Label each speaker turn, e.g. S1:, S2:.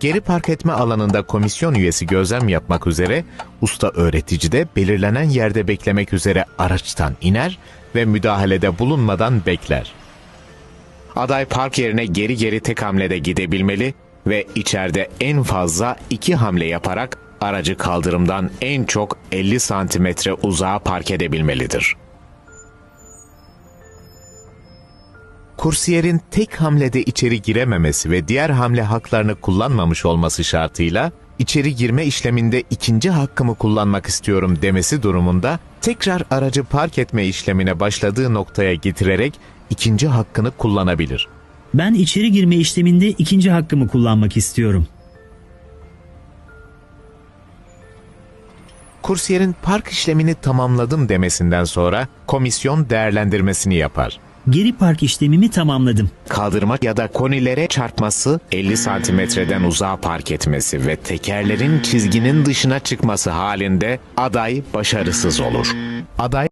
S1: Geri park etme alanında komisyon üyesi gözlem yapmak üzere usta öğretici de belirlenen yerde beklemek üzere araçtan iner ve müdahalede bulunmadan bekler. Aday park yerine geri geri tek hamlede gidebilmeli ve içeride en fazla iki hamle yaparak aracı kaldırımdan en çok 50 santimetre uzağa park edebilmelidir. Kursiyerin tek hamlede içeri girememesi ve diğer hamle haklarını kullanmamış olması şartıyla içeri girme işleminde ikinci hakkımı kullanmak istiyorum demesi durumunda tekrar aracı park etme işlemine başladığı noktaya getirerek ikinci hakkını kullanabilir.
S2: Ben içeri girme işleminde ikinci hakkımı kullanmak istiyorum.
S1: Kursiyerin park işlemini tamamladım demesinden sonra komisyon değerlendirmesini yapar.
S2: Geri park işlemimi tamamladım.
S1: Kaldırma ya da konilere çarpması, 50 santimetreden uzağa park etmesi ve tekerlerin çizginin dışına çıkması halinde aday başarısız olur. Aday